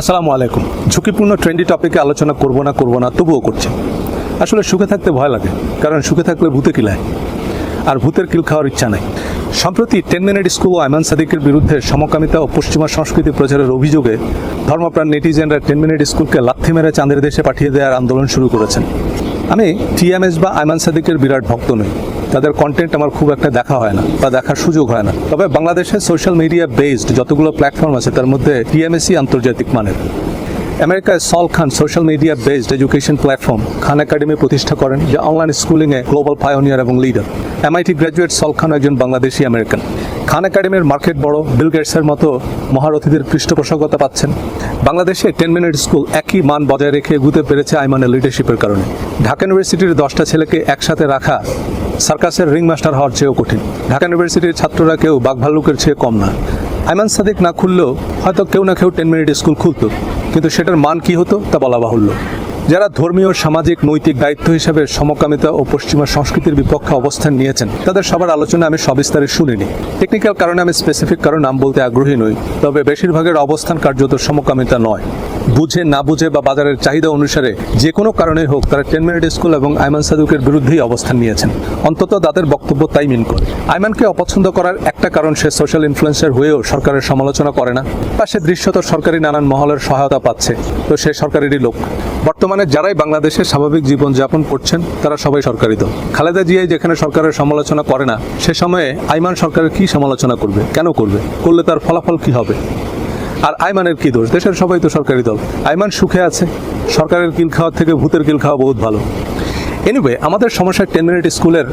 আসসালামু আলাইকুম। ঝুঁকিপূর্ণ ট্রেন্ডি টপিকে আলোচনা করব না করব না, তবুও করছে। আসলে সুখে থাকতে ভয় লাগে, কারণ সুখে থাকলে ভূতে কিলায় আর ভূতের কিল খাওয়ার ইচ্ছা নাই। সম্প্রতি টেন মিনিট স্কুল ও আইমান সাদিকের বিরুদ্ধে সমকামিতা ও পশ্চিমা সংস্কৃতি প্রচারের অভিযোগে ধর্মপ্রাণ নেটিজেনরা টেন মিনিট স্কুলকে লাথি মেরে চাঁদের দেশে পাঠিয়ে দেওয়ার আন্দোলন শুরু করেছেন। আমি টিএমএস বা আইমান সাদিকের বিরাট ভক্ত নই। তাদের কন্টেন্ট আমার খুব একটা দেখা হয় না বা দেখার সুযোগ হয় না। তবে বাংলাদেশে সোশ্যাল মিডিয়া বেসড যতগুলো প্ল্যাটফর্ম আছে, তার মধ্যে টিএমএসি আন্তর্জাতিক মানের। আমেরিকায় Sal Khan social media based education platform Khan Academy প্রতিষ্ঠা করেন, যা অনলাইন স্কুলিংয়ে গ্লোবাল পায়োনিয়ার এবং leader. MIT graduate Sal Khan একজন বাংলাদেশি আমেরিকান। খান একাডেমির মার্কেট বড়, বিল গেটসের মতো মহারথীদের পৃষ্ঠপোষকতা পাচ্ছেন। বাংলাদেশে টেন মিনিট স্কুল একই মান বজায় রেখে এগুতে পেরেছে আইমানের লিডারশিপের কারণে। ঢাকা ইউনিভার্সিটির দশটা ছেলেকে একসাথে রাখা সার্কাসের রিং মাস্টার হওয়ার চেয়েও কঠিন। ঢাকা ইউনিভার্সিটির ছাত্ররা কেউ বাঘ ভাল্লুকের চেয়ে কম না। আইমান সাদিক না খুললেও হয়তো কেউ না কেউ টেন মিনিট স্কুল খুলতো। কিন্তু সেটার মান কি হতো তা বলা বাহুল্য। যারা ধর্মীয়, সামাজিক, নৈতিক দায়িত্ব হিসেবে সমকামিতা ও পশ্চিমা সংস্কৃতির বিপক্ষে অবস্থান নিয়েছেন, তাদের সবার আলোচনা আমি সবিস্তারে শুনিনি। টেকনিক্যাল কারণে আমি স্পেসিফিক কারও নাম বলতে আগ্রহী নই, তবে বেশিরভাগের অবস্থান কার্যত সমকামিতা নয়। বুঝে, না বুঝে বা বাজারের চাহিদা অনুসারে যে কোনো কারণে হোক তারা টেন মিনিট স্কুল এবং আইমান সাদুকের বিরুদ্ধেই অবস্থান নিয়েছেন। অন্তত তাদের বক্তব্য তাই মিন করে। আইমানকে অপছন্দ করার একটা কারণ সে সোশ্যাল ইনফ্লুয়েন্সার হয়েও সরকারের সমালোচনা করে না, বা সে দৃশ্যত সরকারি নানান মহলের সহায়তা পাচ্ছে, তো সে সরকারেরই লোক। বর্তমানে যারাই বাংলাদেশে স্বাভাবিক জীবনযাপন করছেন, তারা সবাই সরকারি দল। খালেদা জিয়াই যেখানে সরকারের সমালোচনা করে না, সে সময়ে আইমান সরকারের কি সমালোচনা করবে? কেন করবে? করলে তার ফলাফল কি হবে? আর আইমানের কি দোষ? দেশের সবাই তো সরকারি দল। আইমান সুখে আছে। সরকারের কিল খাওয়ার থেকে ভূতের কিল খাওয়া বহুত ভালো। এনিওয়ে আমাদের সমস্যা টেন মিনিট স্কুলের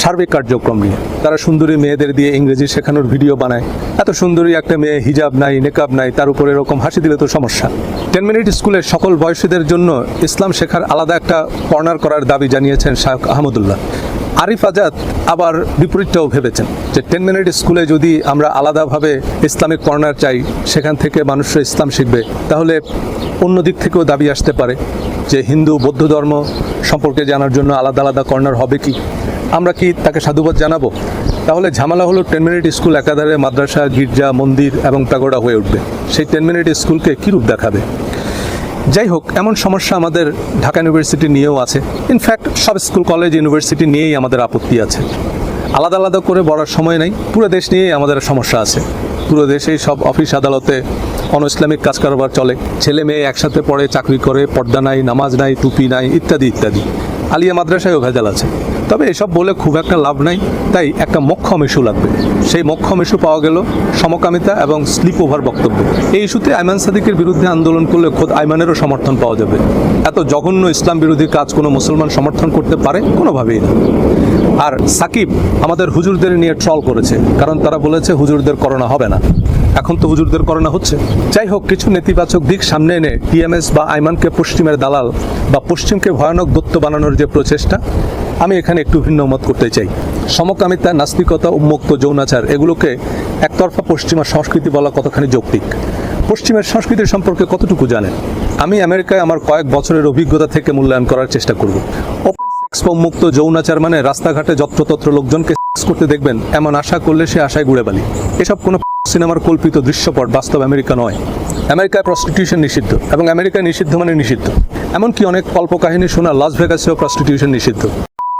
সার্বিক কার্যক্রম নিয়ে। তারা সুন্দরী মেয়েদের দিয়ে ইংরেজি শেখানোর ভিডিও বানায়। এত সুন্দরী একটা মেয়ে হিজাব নাই, নেকাব নাই, তার উপরে এরকম হাসি দিলে তো সমস্যা। টেন মিনিট স্কুলের সকল বয়সীদের জন্য ইসলাম শেখার আলাদা একটা কর্নার করার দাবি জানিয়েছেন শাহ আহমদুল্লাহ। আরিফ আজাদ আবার বিপরীতটাও ভেবেছেন যে টেন মিনিট স্কুলে যদি আমরা আলাদাভাবে ইসলামিক কর্নার চাই, সেখান থেকে মানুষরা ইসলাম শিখবে, তাহলে অন্য দিক থেকেও দাবি আসতে পারে যে হিন্দু, বৌদ্ধ ধর্ম সম্পর্কে জানার জন্য আলাদা আলাদা কর্নার হবে কি? আমরা কি তাকে সাধুবাদ জানাব? তাহলে ঝামেলা হলো টেন মিনিট স্কুল একাধারে মাদ্রাসা, গির্জা, মন্দির এবং প্যাগোডা হয়ে উঠবে। সেই টেন মিনিট স্কুলকে কী রূপ দেখাবে? যাই হোক, এমন সমস্যা আমাদের ঢাকা ইউনিভার্সিটি নিয়েও আছে। ইনফ্যাক্ট সব স্কুল কলেজ ইউনিভার্সিটি নিয়েই আমাদের আপত্তি আছে। আলাদা আলাদা করে বলার সময় নেই, পুরো দেশ নিয়েই আমাদের সমস্যা আছে। পুরো দেশেই সব অফিস আদালতে অন ইসলামিক কাজ কারবার চলে। ছেলে মেয়ে একসাথে পড়ে, চাকরি করে, পর্দা নাই, নামাজ নাই, টুপি নাই, ইত্যাদি ইত্যাদি। আলিয়া মাদ্রাসায়ও ভেজাল আছে। তবে এসব বলে খুব একটা লাভ নাই। তাই একটা মক্ষম ইস্যু লাগবে। সেই মক্ষম ইস্যু পাওয়া গেল সমকামিতা এবং স্লিপ ওভার বক্তব্য। এই ইস্যুতে আইমান সাদিকের বিরুদ্ধে আন্দোলন করলে খোদ আইমানেরও সমর্থন পাওয়া যাবে। এত জঘন্য ইসলাম বিরোধী কাজ কোনো মুসলমান সমর্থন করতে পারে? কোনোভাবেই না। আর সাকিব আমাদের হুজুরদের নিয়ে ট্রল করেছে, কারণ তারা বলেছে হুজুরদের করোনা হবে না। এখন তো হুজুরদের করোনা হচ্ছে। যাই হোক, কিছু নেতিবাচক দিক সামনে এনে টিএমএস বা আইমানকে পশ্চিমের দালাল বা পশ্চিমকে ভয়ানক দত্ত বানানোর যে প্রচেষ্টা, আমি এখানে একটু ভিন্ন মত করতে চাই। সমকামিতা, নাস্তিকতা, উন্মুক্ত যৌনাচার, এগুলোকে একতরফা পশ্চিমা সংস্কৃতি বলা কতখানি যৌক্তিক? পশ্চিমের সংস্কৃতির সম্পর্কে কতটুকু জানেন? আমি আমেরিকায় আমার কয়েক বছরের অভিজ্ঞতা থেকে মূল্যায়ন করার চেষ্টা করব। ওপেন মুক্ত যৌনাচার মানে রাস্তাঘাটে যত্রতত্র লোকজনকে সেক্স করতে দেখবেন, এমন আশা করলে সে আশায় ঘুরে বালি। এসব কোনো সিনেমার কল্পিত দৃশ্যপট বাস্তব আমেরিকা নয়। আমেরিকায় প্রস্টিটিউশন নিষিদ্ধ এবং আমেরিকায় নিষিদ্ধ মানে নিষিদ্ধ। এমনকি অনেক কল্পকাহিনী শোনা লাস ভেগাসেও প্রস্টিটিউশন নিষিদ্ধ।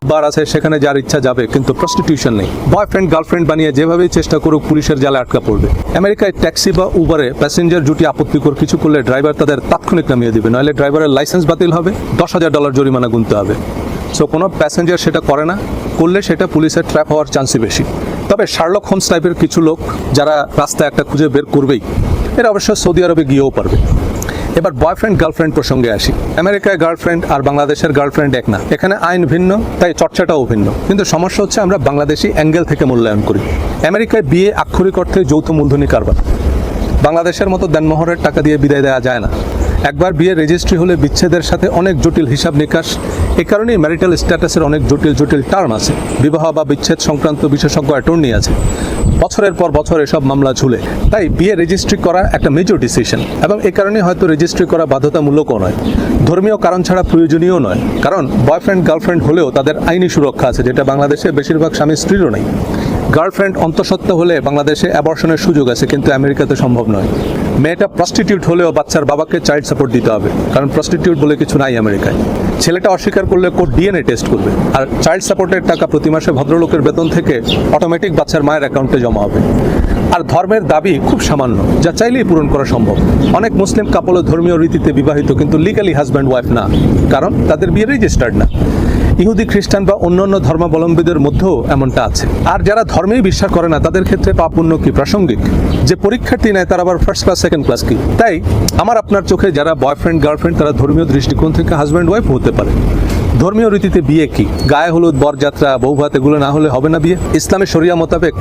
বার আছে, সেখানে যার ইচ্ছা যাবে, কিন্তু প্রস্টিটিউশন নেই। বয়ফ্রেন্ড গার্লফ্রেন্ড বানিয়ে যেভাবেই চেষ্টা করুক, পুলিশের জালে আটকা পড়বে। আমেরিকায় ট্যাক্সি বা উবারে প্যাসেঞ্জার জুটি আপত্তিকর, কিছু করলে ড্রাইভার তাদের তাৎক্ষণিক নামিয়ে দেবে। নইলে ড্রাইভারের লাইসেন্স বাতিল হবে, দশ হাজার ডলার জরিমানা গুনতে হবে। সো কোনো প্যাসেঞ্জার সেটা করে না, করলে সেটা পুলিশের ট্র্যাপ হওয়ার চান্সই বেশি। তবে শার্লক হোমস টাইপের কিছু লোক, যারা রাস্তায় একটা খুঁজে বের করবেই, এরা অবশ্য সৌদি আরবে গিয়েও পারবে। এবার বয়ফ্রেন্ড গার্লফ্রেন্ড প্রসঙ্গে আসি। আমেরিকায় গার্লফ্রেন্ড আর বাংলাদেশের গার্লফ্রেন্ড এক না। এখানে আইন ভিন্ন, তাই চর্চাটাও ভিন্ন। কিন্তু সমস্যা হচ্ছে আমরা বাংলাদেশি অ্যাঙ্গেল থেকে মূল্যায়ন করি। আমেরিকায় বিয়ে আক্ষরিক অর্থে যৌথ মূলধনী কারবার। বাংলাদেশের মতো দেনমোহরের টাকা দিয়ে বিদায় দেওয়া যায় না। একবার বিয়ে রেজিস্ট্রি হলে বিচ্ছেদের সাথে অনেক জটিল হিসাব নিকাশ। এ কারণেই ম্যারিটাল স্ট্যাটাসের অনেক জটিল জটিল টার্ম আছে। বিবাহ বা বিচ্ছেদ সংক্রান্ত বিশেষজ্ঞ অ্যাটর্নি আছে। বছরের পর বছর এসব মামলা ঝুলে। তাই বিয়ে রেজিস্ট্রি করা একটা মেজর ডিসিশন এবং এ কারণে হয়তো রেজিস্ট্রি করা বাধ্যতামূলকও নয়। ধর্মীয় কারণ ছাড়া প্রয়োজনীয় নয়। কারণ বয়ফ্রেন্ড গার্লফ্রেন্ড হলেও তাদের আইনি সুরক্ষা আছে, যেটা বাংলাদেশে বেশিরভাগ স্বামী স্ত্রীরও নেই। গার্লফ্রেন্ড অন্তঃসত্ত্বা হলে বাংলাদেশে অ্যাবর্শনের সুযোগ আছে, কিন্তু আমেরিকাতে সম্ভব নয়। মেয়েটা প্রস্টিটিউট হলেও বাচ্চার বাবাকে চাইল্ড সাপোর্ট দিতে হবে। কারণ প্রস্টিটিউট বলে কিছু নাই আমেরিকায়। ছেলেটা অস্বীকার করলে কোর্ট ডিএনএ টেস্ট করবে। আর চাইল্ড সাপোর্টের টাকা প্রতি মাসে ভদ্রলোকের বেতন থেকে অটোমেটিক বাচ্চার মায়ের অ্যাকাউন্টে জমা হবে। আর ধর্মের দাবি খুব সামান্য, যা চাইলেই পূরণ করা সম্ভব। অনেক মুসলিম কাপলও ধর্মীয় রীতিতে বিবাহিত, কিন্তু লিগালি হাজব্যান্ড ওয়াইফ না। কারণ তাদের বিয়ে রেজিস্টার্ড না। ইহুদি, খ্রিস্টান বা অন্যান্য ধর্মাবলম্বীদের মধ্যেও এমনটা আছে। আর যারা ধর্মেই বিশ্বাস করে না, তাদের ক্ষেত্রে পাপুণ্য কি প্রাসঙ্গিক? যে পরীক্ষার্থী নেয়, তারা আবার ফার্স্ট ক্লাস সেকেন্ড ক্লাস কি তাই আমার আপনার চোখে যারা বয়ফ্রেন্ড গার্লফ্রেন্ড তারা ধর্মীয় দৃষ্টিকোণ থেকে হাজব্যান্ড ওয়াইফ হতে পারে। ধর্মীয় রীতিতে বিয়ে কি? গায়ে হলুদ, বরযাত্রা বৌভাত এগুলো না হলে হবে না বিয়ে? ইসলামের শরিয়া মোতাবেক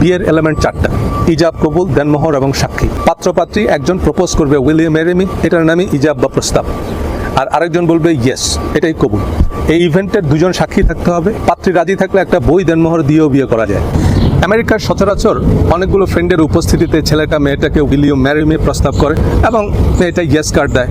বিয়ের এলিমেন্ট চারটা। ইজাব কবুল, দেনমোহর এবং সাক্ষী। পাত্রপাত্রী, একজন প্রপোজ করবে উইলিয়াম মেরেমি এটার নামই ইজাব বা প্রস্তাব। আর আরেকজন বলবে ইয়েস এটাই কবুল। এই ইভেন্টের দুজন সাক্ষী থাকতে হবে। পাত্রী রাজি থাকলে একটা বই, দেনমোহর দিয়েও বিয়ে করা যায়। আমেরিকার সচরাচর অনেকগুলো ফ্রেন্ডের উপস্থিতিতে ছেলেটা মেয়েটাকে উইলিয়াম ম্যারিমি প্রস্তাব করে এবং মেয়েটা ইয়েস কার্ড দেয়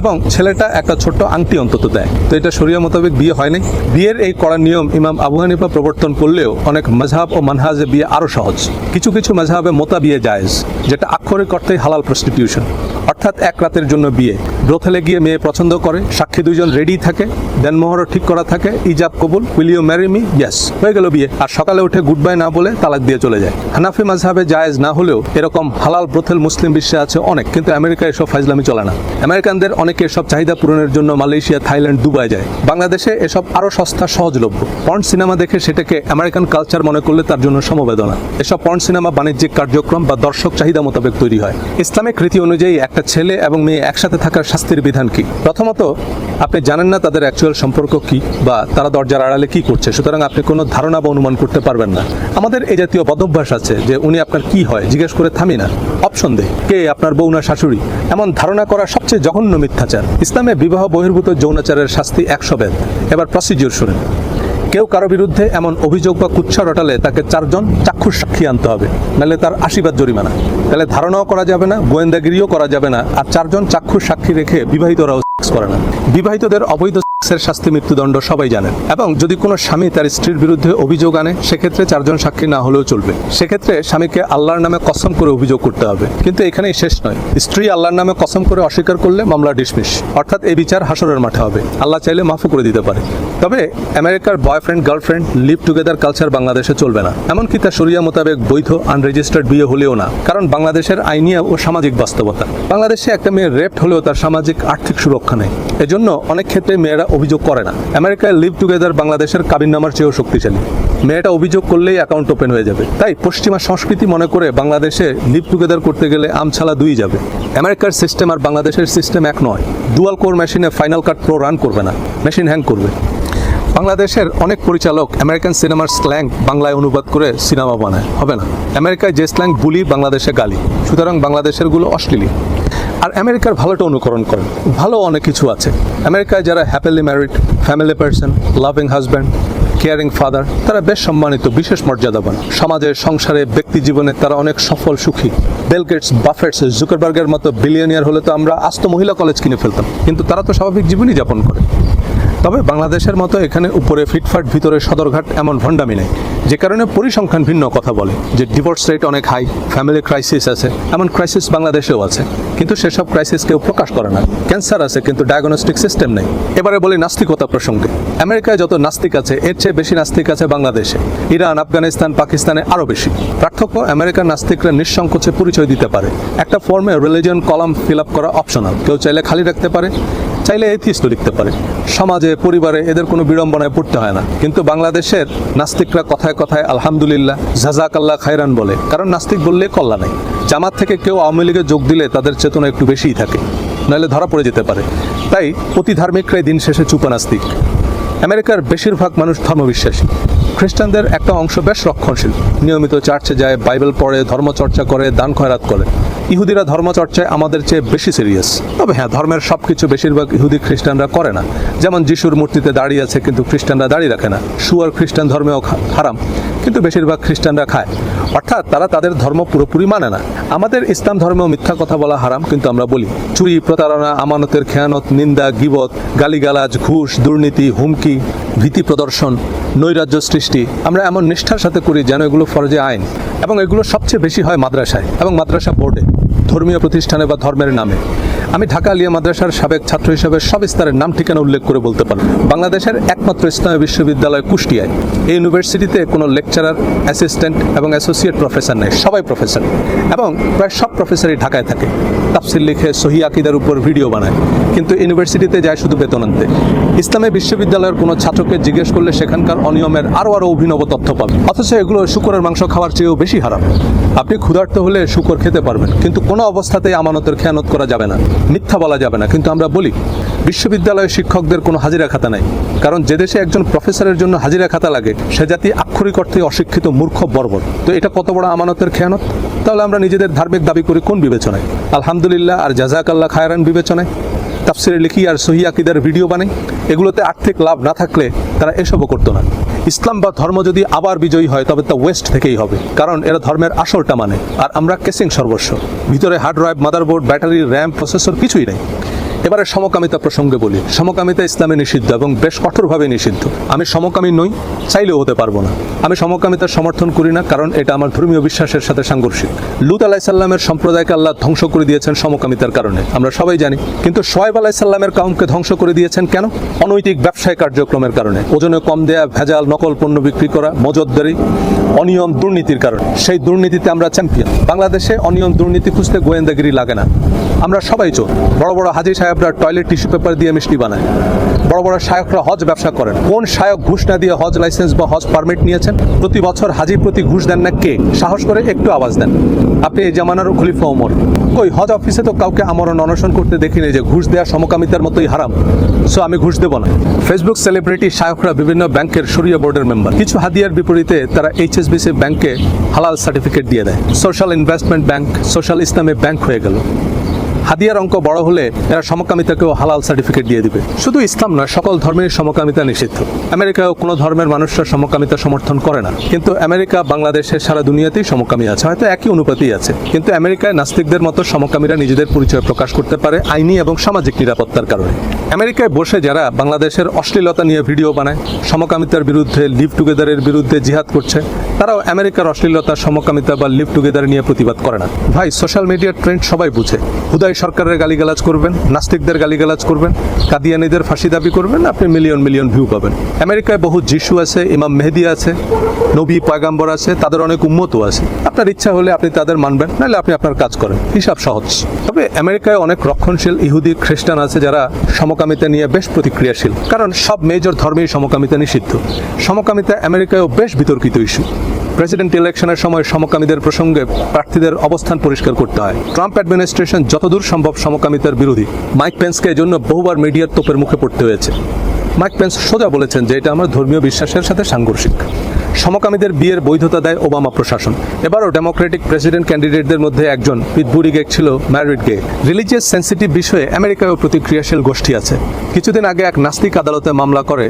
এবং ছেলেটা একটা ছোট্ট আংটি অন্তত দেয়। তো এটা শরীয় মোতাবেক বিয়ে হয় নাই বিয়ের এই কড়া নিয়ম ইমাম আবু হানিফা প্রবর্তন করলেও অনেক মজহাব ও মানহাজে বিয়ে আরও সহজ। কিছু কিছু মজহাবে মোতা বিয়ে জায়েজ, যেটা আক্ষরিক অর্থেই হালাল প্রস্টিটিউশন অর্থাৎ এক রাতের জন্য বিয়ে। ব্রোথেলে গিয়ে মেয়ে পছন্দ করে, সাক্ষী দুজন রেডি থাকে, দেনমোহরও ঠিক করা থাকে, ইজাব কবুল উইলিও ম্যারিমি ইয়েস হয়ে গেল বিয়ে। আর সকালে উঠে গুড বাই না বলে তালাক দিয়ে চলে যায়। হানাফি মাঝহাবে জায়েজ না হলেও এরকম হালাল ব্রথেল মুসলিম বিশ্বে আছে অনেক, কিন্তু আমেরিকায় এসব ফাইজলামি চলে না। আমেরিকানদের অনেকে এসব চাহিদা পূরণের জন্য মালয়েশিয়া, থাইল্যান্ড, দুবাই যায়। বাংলাদেশে এসব আরও সস্তা, সহজলভ্য। পর্ন সিনেমা দেখে সেটাকে আমেরিকান কালচার মনে করলে তার জন্য সমবেদনা। এসব পর্ন সিনেমা বাণিজ্যিক কার্যক্রম বা দর্শক চাহিদা মোতাবেক তৈরি হয়। ইসলামিক রীতি অনুযায়ী একটা ছেলে এবং মেয়ে একসাথে থাকার শাস্তির বিধান কি? প্রথমত, আপনি জানেন না তাদের অ্যাকচুয়াল সম্পর্ক কি বা তারা দরজার আড়ালে কি করছে, সুতরাং আপনি কোনো ধারণা বা অনুমান করতে পারবেন না। আমাদের এই জাতীয় বদভ্যাস আছে যে উনি আপনার কি হয়? জিজ্ঞেস করে থামি না। অপশন দে। কে আপনার বউ না শাশুড়ি? এমন ধারণা করা সবচেয়ে জঘন্য মিথ্যাচার। ইসলামে বিবাহ বহির্ভূত যৌনাচারের শাস্তি একশো বেদ। এবার প্রসিডিউর শুনেন। কেউ কারও বিরুদ্ধে এমন অভিযোগ বা কুচ্ছা রটালে তাকে চারজন চাক্ষুষ সাক্ষী আনতে হবে। নাহলে তার আশীর্বাদ জরিমানা। তাহলে ধারণাও করা যাবে না, গোয়েন্দাগিরিও করা যাবে না, আর চারজন চাক্ষুষ সাক্ষী রেখে বিবাহিতরাও সেক্স করে না। বিবাহিতদের অবৈধ সেক্সের শাস্তি, মৃত্যুদণ্ড সবাই জানেন। এবং যদি কোনো স্বামী তার স্ত্রীর বিরুদ্ধে অভিযোগ আনে, সেক্ষেত্রে চারজন সাক্ষী না হলেও চলবে। সেক্ষেত্রে স্বামীকে আল্লাহর নামে কসম করে অভিযোগ করতে হবে। কিন্তু এখানেই শেষ নয়। স্ত্রী আল্লাহর নামে কসম করে অস্বীকার করলে মামলা ডিসমিস। অর্থাৎ এই বিচার হাসরের মাঠে হবে। আল্লাহ চাইলে মাফও করে দিতে পারে। তবে আমেরিকার boyfriend, girlfriend live together culture বাংলাদেশে চলবে না। এমনকি তা শরিয়া মোতাবেক বৈধ, আনরেজিস্টার্ড বিয়ে হলেও না, কারণ বাংলাদেশের আইনি ও সামাজিক বাস্তবতা। বাংলাদেশে একটা মেয়ে রেপ্ট হলেও তার সামাজিক আর্থিক সুরক্ষা নেই। এজন্য অনেক ক্ষেত্রে মেয়েরা অভিযোগ করে না। আমেরিকায় লিভ টুগেদার বাংলাদেশের কাবিননামার চেয়েও শক্তিশালী। মেয়েটা অভিযোগ করলেই অ্যাকাউন্ট ওপেন হয়ে যাবে। তাই পশ্চিমা সংস্কৃতি মনে করে বাংলাদেশে লিভ টুগেদার করতে গেলে আমছালা দুই যাবে। আমেরিকার সিস্টেম আর বাংলাদেশের সিস্টেম এক নয়। ডুয়াল কোর মেশিনে ফাইনাল কাট প্রো রান করবে না। মেশিন হ্যাং করবে। বাংলাদেশের অনেক পরিচালক আমেরিকান সিনেমার স্ল্যাং বাংলায় অনুবাদ করে সিনেমা বানায়, হবে না? আমেরিকায় যে স্ল্যাং বুলি বাংলাদেশে গালি, সুতরাং বাংলাদেশেরগুলো অশ্লীলি। আর আমেরিকার ভালোটা অনুকরণ করেন, ভালো অনেক কিছু আছে। আমেরিকায় যারা happily married family person loving husband caring father তারা বেশ সম্মানিত, বিশেষ মর্যাদাবান। সমাজের সংসারে, ব্যক্তি জীবনে তারা অনেক সফল, সুখী। বেলগেটস বাফেটস জুকারবার্গের মতো বিলিয়নিয়ার হলে তো আমরা আস্ত মহিলা কলেজ কিনে ফেলতাম। কিন্তু তারা তো স্বাভাবিক জীবনই যাপন করে। তবে বাংলাদেশের মতো এখানে উপরে ফিটফাট, ভিতরে সদরঘাট এমন ভণ্ডামি নেই। যে কারণে পরিসংখ্যান ভিন্ন কথা বলে, যে ডিভোর্স রেট অনেক হাই ফ্যামিলি ক্রাইসিস আছে, এমন ক্রাইসিস বাংলাদেশেও আছে। কিন্তু সেসব ক্রাইসিস কেউ প্রকাশ করে না। ক্যান্সার আছে, কিন্তু ডায়াগনস্টিক সিস্টেম নেই। এবারে বলি নাস্তিকতা প্রসঙ্গে। আমেরিকায় যত নাস্তিক আছে, এর চেয়ে বেশি নাস্তিক আছে বাংলাদেশে। ইরান, আফগানিস্তান, পাকিস্তানে আরও বেশি। পার্থক্য, আমেরিকার নাস্তিকরা নিঃসংকোচে পরিচয় দিতে পারে। একটা ফর্মে রিলিজিয়ন কলাম ফিল আপ করা অপশনাল কেউ চাইলে খালি রাখতে পারে। চাইলে এথিস্ট লিখতে পারে। সমাজে, পরিবারে এদের কোনো বিড়ম্বনায় পড়তে হয় না। কিন্তু বাংলাদেশের নাস্তিকরা কথায় কথায় আলহামদুলিল্লাহ জাজাক আল্লাহ খায়রান বলে। কারণ নাস্তিক বললে কল্লা নাই। জামাত থেকে কেউ আওয়ামী লীগে যোগ দিলে তাদের চেতনা একটু বেশিই থাকে। নাহলে ধরা পড়ে যেতে পারে। তাই অতি ধার্মিকরাই দিন শেষে চুপা নাস্তিক। আমেরিকার বেশিরভাগ মানুষ ধর্মবিশ্বাসী। খ্রিস্টানদের একটা অংশ বেশ রক্ষণশীল। নিয়মিত চার্চে যায়, বাইবেল পড়ে, ধর্মচর্চা করে, দান খয়রাত করে। ইহুদিরা ধর্মচর্চায় আমাদের চেয়ে বেশি সিরিয়াস তবে হ্যাঁ ধর্মের সব কিছু বেশিরভাগ ইহুদি খ্রিস্টানরা করে না। যেমন যিশুর মূর্তিতে দাঁড়িয়ে আছে, কিন্তু খ্রিস্টানরা দাঁড়িয়ে রাখে না। সুয়ার খ্রিস্টান ধর্মেও হারাম। কিন্তু বেশিরভাগ খ্রিস্টানরা খায়। অর্থাৎ তারা তাদের ধর্ম পুরোপুরি মানে না। আমাদের ইসলাম ধর্মেও মিথ্যা কথা বলা হারাম, কিন্তু আমরা বলি, চুরি, প্রতারণা, আমানতের খেয়ানত, নিন্দা, গিবত, গালিগালাজ, ঘুষ, দুর্নীতি, হুমকি, ভীতি প্রদর্শন, নৈরাজ্য সৃষ্টি। আমরা এমন নিষ্ঠার সাথে করি যেন এগুলো ফরজে আইন এবং এগুলো সবচেয়ে বেশি হয় মাদ্রাসায় এবং মাদ্রাসা বোর্ডে। ধর্মীয় প্রতিষ্ঠানে বা ধর্মের নামে। আমি ঢাকা আলিয়া মাদ্রাসার সাবেক ছাত্র হিসেবে সব স্তরের নাম, ঠিকানা উল্লেখ করে বলতে পারব। বাংলাদেশের একমাত্র ইসলামী বিশ্ববিদ্যালয় কুষ্টিয়ায়। এই ইউনিভার্সিটিতে কোনো লেকচারার অ্যাসিস্ট্যান্ট এবং অ্যাসোসিয়েট প্রফেসর নেই, সবাই প্রফেসর এবং প্রায় সব প্রফেসরই ঢাকায় থাকে। তাফসিল লিখে, সহি আকিদার উপর ভিডিও বানায়। কিন্তু ইউনিভার্সিটিতে যায় শুধু বেতন আনতে। ইসলামী বিশ্ববিদ্যালয়ের কোনো ছাত্রকে জিজ্ঞেস করলে সেখানকার অনিয়মের আরও আরও অভিনব তথ্য পাবে। অথচ এগুলো শুকরের মাংস খাওয়ার চেয়েও বেশি হারাম। আপনি ক্ষুধার্ত হলে শুকর খেতে পারবেন, কিন্তু কোনো অবস্থাতেই আমানতের খেয়ানত করা যাবে না, মিথ্যা বলা যাবে না। কিন্তু আমরা বলি, বিশ্ববিদ্যালয়ের শিক্ষকদের কোনো হাজিরা খাতা নাই। কারণ যে দেশে একজন প্রফেসরের জন্য হাজিরা খাতা লাগে, সে জাতি আক্ষরিক অর্থে অশিক্ষিত মূর্খ বর্বর। তো এটা কত বড় আমানতের খেয়ানত? তাহলে আমরা নিজেদের ধার্মিক দাবি করি কোন বিবেচনায়? আলহামদুলিল্লাহ আর জাজাকাল্লাহ খায়রান বিবেচনায়। তাফসিরে লিখি আর সহি আকিদার ভিডিও বানাই। এগুলোতে আর্থিক লাভ না থাকলে তারা এসবও করতো না। ইসলাম বা ধর্ম যদি আবার বিজয়ী হয়, তবে তা ওয়েস্ট থেকেই হবে। কারণ এরা ধর্মের আসলটা মানে। আর আমরা কেসিং সর্বস্ব। ভিতরে hard drive, motherboard battery RAM, processor কিছুই নেই। এবারে সমকামিতা প্রসঙ্গে বলি। সমকামিতা ইসলামে নিষিদ্ধ এবং বেশ কঠোরভাবে নিষিদ্ধ। আমি সমকামী নই, চাইলেও হতে পারব না। আমি সমকামিতার সমর্থন করি না কারণ এটা আমার ধর্মীয় বিশ্বাসের সাথে সাংঘর্ষিক। লুত আলাইসাল্লামের সম্প্রদায়কে আল্লাহ ধ্বংস করে দিয়েছেন সমকামিতার কারণে। আমরা সবাই জানি। কিন্তু সোয়েব আলাইসাল্লামের কাউমকে ধ্বংস করে দিয়েছেন কেন? অনৈতিক ব্যবসায় কার্যক্রমের কারণে। ওজনে কম দেয়া, ভেজাল, নকল পণ্য বিক্রি করা, মজদদারি, অনিয়ম, দুর্নীতির কারণে। সেই দুর্নীতিতে আমরা চ্যাম্পিয়ন। বাংলাদেশে অনিয়ম দুর্নীতি খুঁজতে গোয়েন্দাগিরি লাগে না। আমরা সবাই চোর। বড় বড় হাজি সাহেবরা টয়লেট টিস্যু পেপার দিয়ে মিষ্টি বানায়। বড় বড় শায়করা হজ ব্যবসা করেন। কোন শায়ক ঘুষ না দিয়ে হজ লাইসেন্স বা হজ পারমিট নিয়েছেন? প্রতি বছর হাজি প্রতি ঘুষ দেন না কে? সাহস করে একটু আওয়াজ দেন। আপনি এই জামানার খলিফা ওমর। ওই হজ অফিসে তো কাউকে আমরণ অনশন করতে দেখিনি যে ঘুষ দেওয়া সমকামিতার মতোই হারাম। সো আমি ঘুষ দেবো না। ফেসবুক সেলিব্রিটি শায়করা বিভিন্ন ব্যাংকের সরিয়া বোর্ডের মেম্বার কিছু হাদিয়ার বিপরীতে তারা এইচএসবিসি ব্যাংকে হালাল সার্টিফিকেট দিয়ে দেয়। Social investment bank social Islami bank হয়ে গেল। হাদিয়ার অঙ্ক বড় হলে এরা সমকামিতাকেও হালাল সার্টিফিকেট দিয়ে দিবে। শুধু ইসলাম নয়, সকল ধর্মের সমকামিতা নিষিদ্ধ। আমেরিকাও কোনো ধর্মের মানুষরা সমকামিতা সমর্থন করে না। কিন্তু আমেরিকা বাংলাদেশের সারা দুনিয়াতেই সমকামী আছে। হয়তো একই অনুপাতই আছে। কিন্তু আমেরিকায় নাস্তিকদের মতো সমকামীরা নিজেদের পরিচয় প্রকাশ করতে পারে আইনি এবং সামাজিক নিরাপত্তার কারণে। আমেরিকায় বসে যারা বাংলাদেশের অশ্লীলতা নিয়ে ভিডিও বানায়, সমকামিতার বিরুদ্ধে লিভ টুগেদারের বিরুদ্ধে জিহাদ করছে, তারাও আমেরিকার অশ্লীলতা, সমকামিতা বা লিভ টুগেদার নিয়ে প্রতিবাদ করে না। ভাই, সোশ্যাল মিডিয়ার ট্রেন্ড সবাই বুঝে। হুদাই সরকারের গালিগালাজ করবেন, নাস্তিকদের গালিগালাজ করবেন, কাদিয়ানিদের ফাঁসি দাবি করবেন, আপনি মিলিয়ন মিলিয়ন ভিউ পাবেন। আমেরিকায় বহু যিশু আছে, ইমাম মেহেদি আছে, নবী পয়গাম্বর আছে, তাদের অনেক উম্মতও আছে। আপনার ইচ্ছা হলে আপনি তাদের মানবেন, নাহলে আপনি আপনার কাজ করেন। হিসাব সহজ। তবে আমেরিকায় অনেক রক্ষণশীল ইহুদি খ্রিস্টান আছে যারা সমকামিতা নিয়ে বেশ প্রতিক্রিয়াশীল। কারণ সব মেজর ধর্মেই সমকামিতা নিষিদ্ধ। সমকামিতা আমেরিকায়ও বেশ বিতর্কিত ইস্যু প্রেসিডেন্ট ইলেকশনের সময় সমকামীদের প্রসঙ্গে প্রার্থীদের অবস্থান পরিষ্কার করতে হয়। ট্রাম্প অ্যাডমিনিস্ট্রেশন যতদূর সম্ভব সমকামিতার বিরোধী। মাইক পেন্সকে এজন্য বহুবার মিডিয়ার তোপের মুখে পড়তে হয়েছে। মাইক পেন্স সোজা বলেছেন যে এটা আমার ধর্মীয় বিশ্বাসের সাথে সাংঘর্ষিক। সমকামীদের বিয়ের বৈধতা দেয় ওবামা প্রশাসন। এবারও ডেমোক্রেটিক প্রেসিডেন্ট ক্যান্ডিডেটদের মধ্যে একজন পিটবুরি গেক ছিল ম্যারিড গে রিলিজিয়াস সেন্সিটিভ বিষয়ে আমেরিকায়ও প্রতিক্রিয়াশীল গোষ্ঠী আছে। কিছুদিন আগে এক নাস্তিক আদালতে মামলা করে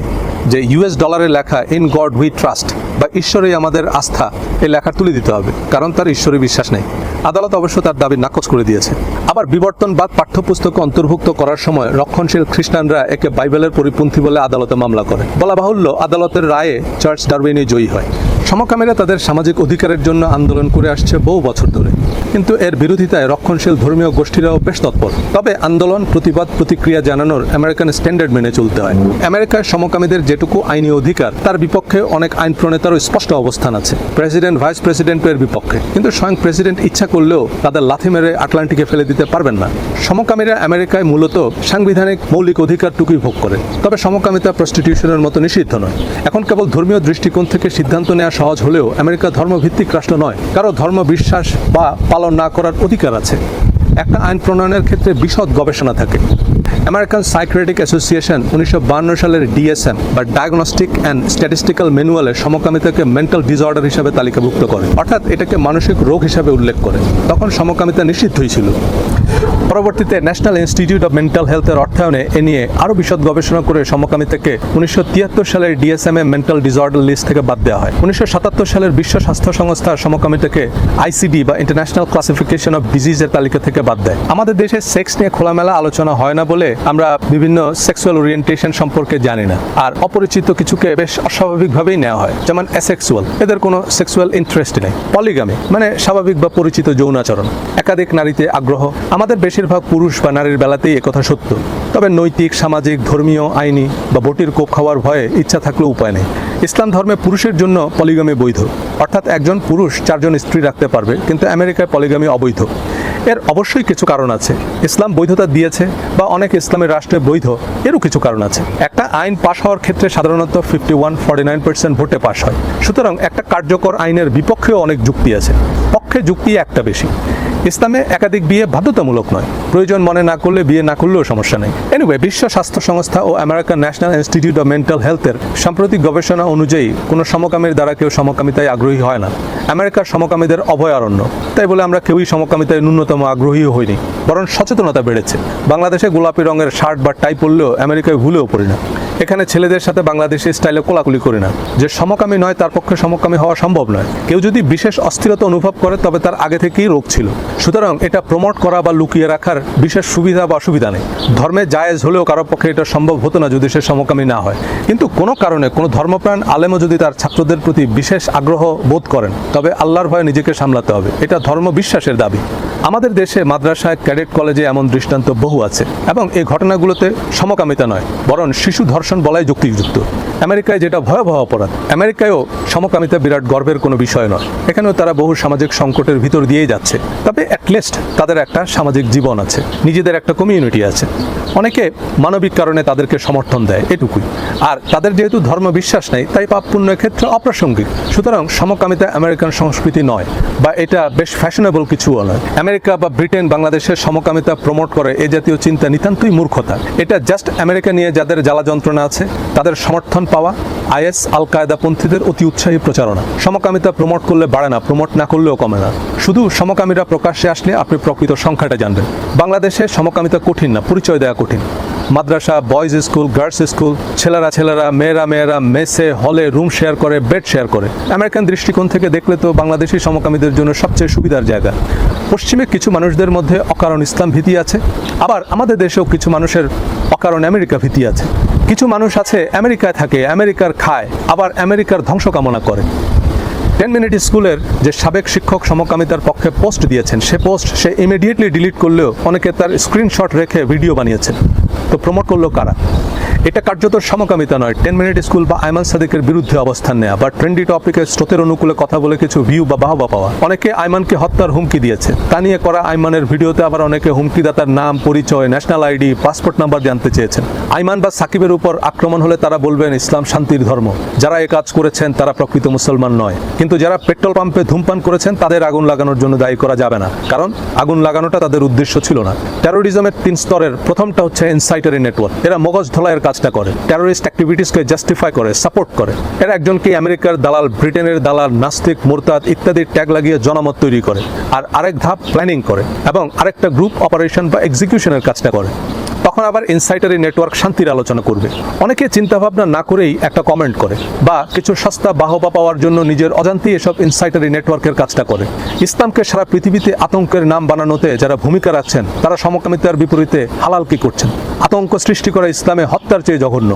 যে ইউএস ডলারে লেখা ইন গড উই ট্রাস্ট বা ঈশ্বরেই আমাদের আস্থা এই লেখা তুলে দিতে হবে, কারণ তার ঈশ্বরে বিশ্বাস নেই। আদালত অবশ্য তার দাবি নাকচ করে দিয়েছে। আবার বিবর্তনবাদ পাঠ্যপুস্তকে অন্তর্ভুক্ত করার সময় রক্ষণশীল খ্রিস্টানরা একে বাইবেলের পরিপন্থী বলে আদালতে মামলা করে। বলা বাহুল্য আদালতের রায়ে চার্চ ডারউইনে জয়ী হয়। সমকামীরা তাদের সামাজিক অধিকারের জন্য আন্দোলন করে আসছে বহু বছর ধরে। কিন্তু এর বিরোধিতায় রক্ষণশীল ধর্মীয় গোষ্ঠীরাও বেশ তৎপর। তবে আন্দোলন, প্রতিবাদ, প্রতিক্রিয়া জানানোর আমেরিকান স্ট্যান্ডার্ড মেনে চলতে হয়। আমেরিকার সমকামীদের যেটুকু আইনি অধিকার, তার বিপক্ষে অনেক আইন প্রণেতারও স্পষ্ট অবস্থান আছে। প্রেসিডেন্ট, ভাইস প্রেসিডেন্টের বিপক্ষে। কিন্তু স্বয়ং প্রেসিডেন্ট ইচ্ছা করলেও তাদের লাথি মেরে আটলান্টিকে ফেলে দিতে পারবেন না। সমকামীরা আমেরিকায় মূলত সাংবিধানিক মৌলিক অধিকারটুকুই ভোগ করে তবে সমকামিতা প্রস্টিটিউশনের মতো নিষিদ্ধ নয়। এখন কেবল ধর্মীয় দৃষ্টিকোণ থেকে সিদ্ধান্ত নেওয়া সহজ হলেও আমেরিকা ধর্মভিত্তিক রাষ্ট্র নয়। কারও ধর্ম বিশ্বাস বা পালন না করার অধিকার আছে। একটা আইন প্রণয়নের ক্ষেত্রে বিশদ গবেষণা থাকে। আমেরিকান সাইক্রেটিক অ্যাসোসিয়েশন উনিশশো সালের ডিএসএম বা ডায়াগনস্টিক অ্যান্ড স্ট্যাটিস্টিক্যাল ম্যানুয়ালে সমকামিতাকে মেন্টাল ডিসঅর্ডার হিসাবে তালিকাভুক্ত করে। অর্থাৎ এটাকে মানসিক রোগ হিসাবে উল্লেখ করে। তখন সমকামিতা নিষিদ্ধই ছিল। পরবর্তীতে ন্যাশনাল ইনস্টিটিউট অফ মেন্টাল হেলথের অর্থায়নে এ নিয়ে আরও বিশদ গবেষণা করে সমকামিতাকে উনিশশো তিয়াত্তর সালের ডিএসএম এ মেন্টাল ডিসঅর্ডার লিস্ট থেকে বাদ দেওয়া হয়। উনিশশো সাতাত্তর সালের বিশ্ব স্বাস্থ্য সংস্থার সমকামিতাকে আইসিডি বা ইন্টারন্যাশনাল ক্লাসিফিকেশন অফ ডিজিজের তালিকা থেকে বাদ দেয়। আমাদের দেশে সেক্স নিয়ে খোলামেলা আলোচনা হয় না বলে আমরা বিভিন্ন সেক্সুয়াল ওরিয়েন্টেশন সম্পর্কে জানি না। আর অপরিচিত কিছুকে বেশ অস্বাভাবিকভাবেই নেওয়া হয়, যেমন অ্যাসেক্সুয়াল এদের কোনো সেক্সুয়াল ইন্টারেস্ট নেই। পলিগামি মানে স্বাভাবিক বা পরিচিত যৌনাচরণ। একাধিক নারীতে আগ্রহ। আমাদের বেশিরভাগ পুরুষ বা নারীর বেলাতেই একথা সত্য। তবে নৈতিক, সামাজিক, ধর্মীয়, আইনি বা বটির কোপ খাওয়ার ভয়ে ইচ্ছা থাকলেও উপায় নেই। ইসলাম ধর্মে পুরুষের জন্য পলিগামি বৈধ। অর্থাৎ একজন পুরুষ চারজন স্ত্রী রাখতে পারবে, কিন্তু আমেরিকায় পলিগামি অবৈধ। এর অবশ্যই কিছু কারণ আছে। ইসলাম বৈধতা দিয়েছে বা অনেক ইসলামের রাষ্ট্রে বৈধ, এরও কিছু কারণ আছে। একটা আইন পাশ হওয়ার ক্ষেত্রে সাধারণত fifty one forty nine percent ভোটে পাশ হয়। সুতরাং একটা কার্যকর আইনের বিপক্ষেও অনেক যুক্তি আছে। পক্ষে যুক্তি একটা বেশি। ইসলামে একাধিক বিয়ে বাধ্যতামূলক নয়। প্রয়োজন মনে না করলে বিয়ে না করলেও সমস্যা নেই। এনিওয়ে বিশ্ব স্বাস্থ্য সংস্থা ও American national institute of mental হেলথের সাম্প্রতিক গবেষণা অনুযায়ী কোনো সমকামীর দ্বারা কেউ সমকামিতায় আগ্রহী হয় না। আমেরিকার সমকামীদের অভয়ারণ্য। তাই বলে আমরা কেউই সমকামিতায় ন্যূনতম আগ্রহী হইনি, বরং সচেতনতা বেড়েছে। বাংলাদেশে গোলাপি রঙের শার্ট বা টাই পরলেও আমেরিকায় ভুলেও পড়ি না। এখানে ছেলেদের সাথে বাংলাদেশি স্টাইলে কোলাকুলি করি না। যে সমকামী নয়, তার পক্ষে সমকামী হওয়া সম্ভব নয়। কেউ যদি বিশেষ অস্থিরতা অনুভব করে, তবে তার আগে থেকেই রোগ ছিল। সুতরাং এটা প্রমোট করা বা লুকিয়ে রাখার বিশেষ সুবিধা বা অসুবিধা নেই। ধর্মে জায়েজ হলেও কারোর পক্ষে এটা সম্ভব হতো না যদি সে সমকামী না হয়। কিন্তু কোনো কারণে কোনো ধর্মপ্রাণ আলেমও যদি তার ছাত্রদের প্রতি বিশেষ আগ্রহ বোধ করেন, তবে আল্লাহর ভয়ে নিজেকে সামলাতে হবে। এটা ধর্ম বিশ্বাসের দাবি। আমাদের দেশে মাদ্রাসায় ক্যাডেট কলেজে এমন দৃষ্টান্ত বহু আছে এবং এই ঘটনাগুলোতে সমকামিতা নয়, বরং শিশু ধর্ষণ বলাই যুক্তিযুক্ত। আমেরিকায় যেটা ভয়াবহ অপরাধ, আমেরিকায়ও সমকামিতা বিরাট গর্বের কোনো বিষয় নয়। এখানেও তারা বহু সামাজিক সংকটের ভিতর দিয়েই যাচ্ছে, তবে অ্যাটলিস্ট তাদের একটা সামাজিক জীবন আছে, নিজেদের একটা কমিউনিটি আছে। অনেকে মানবিক কারণে তাদেরকে সমর্থন দেয়, এটুকুই। আর তাদের যেহেতু ধর্ম বিশ্বাস নেই, তাই পাপ পুণ্যের ক্ষেত্রে অপ্রাসঙ্গিক। সুতরাং সমকামিতা আমেরিকান সংস্কৃতি নয়, বা এটা বেশ ফ্যাশনেবল কিছুও নয়। আমেরিকা বা ব্রিটেন বাংলাদেশের সমকামিতা প্রমোট করে এ জাতীয় চিন্তা নিতান্তই মূর্খতা। এটা জাস্ট আমেরিকা নিয়ে যাদের জ্বালা যন্ত্রণা আছে, তাদের সমর্থন পাওয়া আইএস আল কায়দাপন্থীদের অতি উৎসাহী প্রচারণা। সমকামিতা প্রমোট করলে বাড়ে না প্রমোট না করলেও কমে না। শুধু সমকামীরা প্রকাশ্যে আসলে আপনি প্রকৃত সংখ্যাটা জানবেন। বাংলাদেশে সমকামিতা কঠিন না, পরিচয় দেওয়া কঠিন। মাদ্রাসা বয়েজ স্কুল গার্লস স্কুল ছেলেরা ছেলেরা, মেয়েরা মেয়েরা মেসে, হলে রুম শেয়ার করে বেড শেয়ার করে। আমেরিকান দৃষ্টিকোণ থেকে দেখলে তো বাংলাদেশি সমকামীদের জন্য সবচেয়ে সুবিধার জায়গা। পশ্চিমে কিছু মানুষদের মধ্যে অকারণ ইসলাম ভীতি আছে, আবার আমাদের দেশেও কিছু মানুষের অকারণ আমেরিকা ভীতি আছে। কিছু মানুষ আছে, আমেরিকায় থাকে, আমেরিকার খায়, আবার আমেরিকার ধ্বংস কামনা করে। টেন মিনিট স্কুলের যে সাবেক শিক্ষক সমকামিতার পক্ষে পোস্ট দিয়েছেন, সে পোস্ট সে ইমিডিয়েটলি ডিলিট করলেও অনেকে তার স্ক্রিনশট রেখে ভিডিও বানিয়েছেন। তো প্রমোট করল কারা? এটা কার্যত সমকামিতা নয়। টেন মিনিট স্কুল বা আইমান সাদিকের বিরুদ্ধে অবস্থান নেওয়া বা ট্রেন্ডি টপিকের স্রোতের অনুকূলে কথা বলে কিছু ভিউ বা বাহবা পাওয়া। অনেকে আইমানকে হত্যার হুমকি দিয়েছে। তা নিয়ে করা আইমানের ভিডিওতে আবার অনেকে হুমকিদাতার নাম, পরিচয় ন্যাশনাল আইডি পাসপোর্ট নাম্বার জানতে চেয়েছেন। আইমান বা সাকিবের উপর আক্রমণ হলে তারা বলবেন, ইসলাম শান্তির ধর্ম। যারা এ কাজ করেছেন, তারা প্রকৃত মুসলমান নয়। কিন্তু যারা পেট্রোল পাম্পে ধূমপান করেছেন, তাদের আগুন লাগানোর জন্য দায়ী করা যাবে না। কারণ, আগুন লাগানোটা তাদের উদ্দেশ্য ছিল না। টেরোরিজমের তিন স্তরের প্রথমটা হচ্ছে ইনসাইটারি নেটওয়ার্ক এরা মগজ ধলাইয়ের কাজটা করে টেরোরিস্ট অ্যাক্টিভিটিসকে জাস্টিফাই করে সাপোর্ট করে। এরা একজনকে আমেরিকার দালাল, ব্রিটেনের দালাল, নাস্তিক, মোরতাদ ইত্যাদির ট্যাগ লাগিয়ে জনমত তৈরি করে, আর আরেক ধাপ প্ল্যানিং করে, এবং আরেকটা গ্রুপ অপারেশন বা এক্সিকিউশনের কাজটা করে। তখন আবার ইনসাইটারি নেটওয়ার্ক শান্তির আলোচনা করবে। অনেকে চিন্তাভাবনা না করেই একটা কমেন্ট করে বা কিছু সস্তা বাহবা পাওয়ার জন্য নিজের অজান্তেই এসব ইনসাইটারি নেটওয়ার্কের কাজটা করে। ইসলামকে সারা পৃথিবীতে আতঙ্কের নাম বানানোতে যারা ভূমিকা রাখছেন, তারা সমকামিতার বিপরীতে হালাল কি করছেন? আতঙ্ক সৃষ্টি করা ইসলামে হত্যার চেয়ে জঘন্য।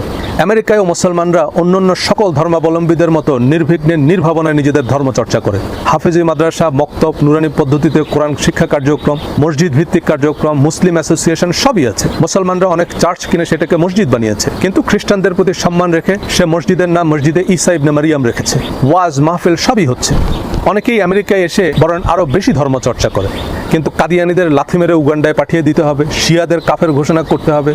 আমেরিকায় মুসলমানরা অন্যান্য সকল ধর্মাবলম্বীদের মতো নির্বিঘ্নে নির্ভাবনায় নিজেদের ধর্ম চর্চা করে। হাফেজি মাদ্রাসা, মক্তব, নুরানি পদ্ধতিতে কোরআন শিক্ষা কার্যক্রম, মসজিদ ভিত্তিক কার্যক্রম, মুসলিম অ্যাসোসিয়েশন সবই আছে। মুসলমানরা অনেক চার্চ কিনে সেটাকে মসজিদ বানিয়েছে। কিন্তু খ্রিস্টানদের প্রতি সম্মান রেখে সে মসজিদের নাম মসজিদে ইসা ইবনে মারিয়াম রেখেছে। ওয়াজ, মাহফিল সবই হচ্ছে। অনেকেই আমেরিকায় এসে বরং আরও বেশি ধর্ম চর্চা করে। কিন্তু কাদিয়ানিদের লাথি মেরে উগান্ডায় পাঠিয়ে দিতে হবে, শিয়াদের কাফের ঘোষণা করতে হবে,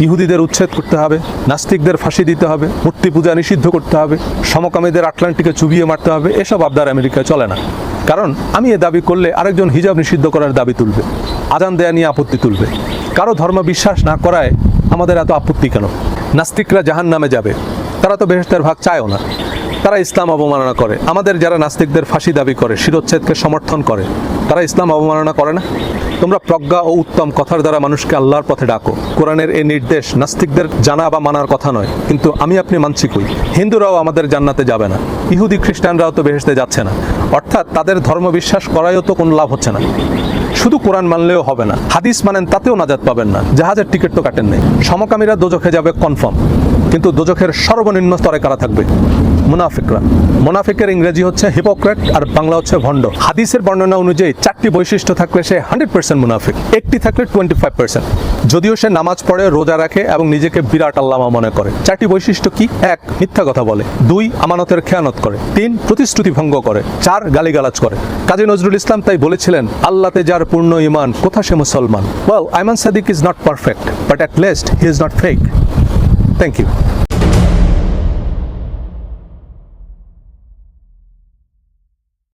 ইহুদিদের উচ্ছেদ করতে হবে, নাস্তিকদের ফাঁসি দিতে হবে, মূর্তি পূজা নিষিদ্ধ করতে হবে, সমকামীদের আটলান্টিকে চুবিয়ে মারতে হবে, এসব আবদার আমেরিকায় চলে না। কারণ আমি এ দাবি করলে আরেকজন হিজাব নিষিদ্ধ করার দাবি তুলবে, আজান দেয়া নিয়ে আপত্তি তুলবে। কারও ধর্ম বিশ্বাস না করায় আমাদের এত আপত্তি কেন? নাস্তিকরা জাহান নামে যাবে, তারা তো বেহেস্তের ভাগ চায়ও না। তারা ইসলাম অবমাননা করে। আমাদের যারা নাস্তিকদের ফাঁসি দাবি করে, শিরোচ্ছেদকে সমর্থন করে, তারা ইসলাম অবমাননা করে না? তোমরা প্রজ্ঞা ও উত্তম কথার দ্বারা মানুষকে আল্লাহর পথে ডাকো। কোরআনের এই নির্দেশ নাস্তিকদের জানা বা মানার কথা নয়, কিন্তু আমি আপনি মানছি কই? হিন্দুরাও আমাদের জান্নাতে যাবে না। ইহুদি খ্রিস্টানরাও তো বেহেস্তে যাচ্ছে না। অর্থাৎ তাদের ধর্ম বিশ্বাস করায়ও তো কোনো লাভ হচ্ছে না। শুধু কোরআন মানলেও হবে না। হাদিস মানেন তাতেও নাজাত পাবেন না। জাহাজের টিকিট তো কাটেন নেই সমকামীরা দোজখে যাবে কনফার্ম। কিন্তু দোজখের সর্বনিম্ন স্তরে কারা থাকবে? মুনাফিকরা। মুনাফিকের ইংরেজি হচ্ছে হিপোক্রেট আর বাংলা হচ্ছে ভণ্ড। হাদিসের বর্ণনা অনুযায়ী চারটি বৈশিষ্ট্য থাকলে সে হান্ড্রেড পার্সেন্ট মুনাফিক, একটি থাকলে টোয়েন্টি ফাইভ পার্সেন্ট। যদিও সে নামাজ পড়ে, রোজা রাখে এবং নিজেকে বিরাট আল্লামা মনে করে। চারটি বৈশিষ্ট্য কি? এক, মিথ্যা কথা বলে। দুই, আমানতের খেয়ানত করে। তিন, প্রতিশ্রুতি ভঙ্গ করে। চার, গালিগালাজ করে। কাজী নজরুল ইসলাম তাই বলেছিলেন আল্লাহতে যার পূর্ণ ইমান কোথা সে মুসলমান? Well Ayman Sadik is not perfect but at least he is not fake thank you